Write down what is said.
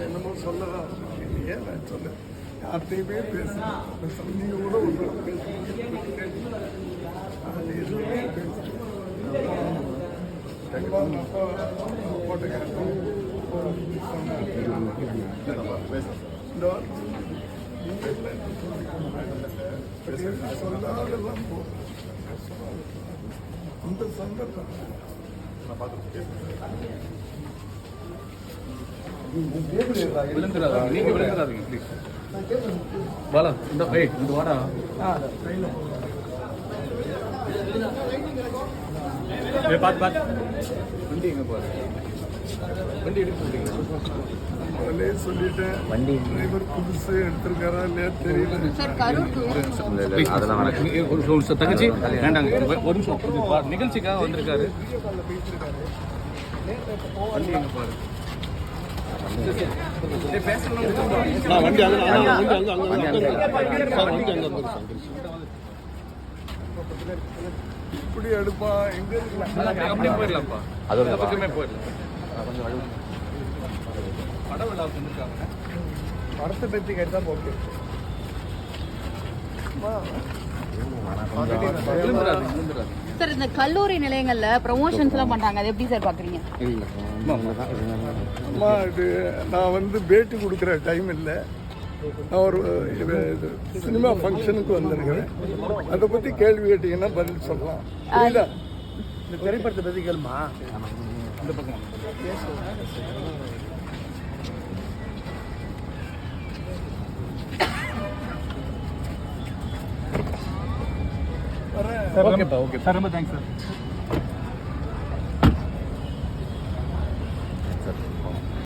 என்னமோ சொல்லலாம் இல்லையே நான் சொல்ல யார்கிட்டையுமே பேசுகிறேன் கூட ஒன்று அது எதுவுமே பேசுகிறேன் பெண்பால் அந்த சந்தர்ப்பம் போதும் இந்த சந்தர்ப்பம் விழுந்துடாதீங்க நீங்க விழுந்துடாதீங்க ப்ளீஸ் பாலா இந்த ஏய் இந்த வாடா ஏய் பாத்து பாத்து வண்டி எங்க பாரு வண்டி எடுக்க சொல்றீங்க முதல்லே சொல்லிட்டேன். வண்டி. டிரைவர் புதுசு எடுத்திருக்காரா இல்லையா தெரியல. அதெல்லாம் ஒரு நிமிஷம் தங்கச்சி வேண்டாங்க. ஒரு- நிமிஷம் நிகழ்ச்சிக்காக வந்திருக்காரு. வண்டி எங்க பாரு. வண்டி அங்க வண்டி இப்படி எடுப்பா எங்க போயிடலாம்ப்பா. அந்த பக்கமே போயிடலாம். பட விழாவுக்கு வந்திருக்காங்க படத்தை பற்றி கேட்டால் ஓகே சார் இந்த கல்லூரி நிலையங்கள்ல ப்ரமோஷன்ஸ் எல்லாம் பண்றாங்க. அது எப்படி சார் பாக்குறீங்க? அம்மா இது நான் வந்து பேட்டி கொடுக்குற டைம் இல்லை. நான் ஒரு இது இது சினிமா ஃபங்க்ஷனுக்கு வந்திருக்கிறேன் அதை பற்றி கேள்வி கேட்டீங்கன்னா பதில் சொல்லலாம். புரியுதா? இந்த திரைப்படத்தை பத்தி கேளுமா இந்த பக்கம். வரேன் ஓகேப்பா ஓகே சார் ரொம்ப தேங்க்ஸ் சார்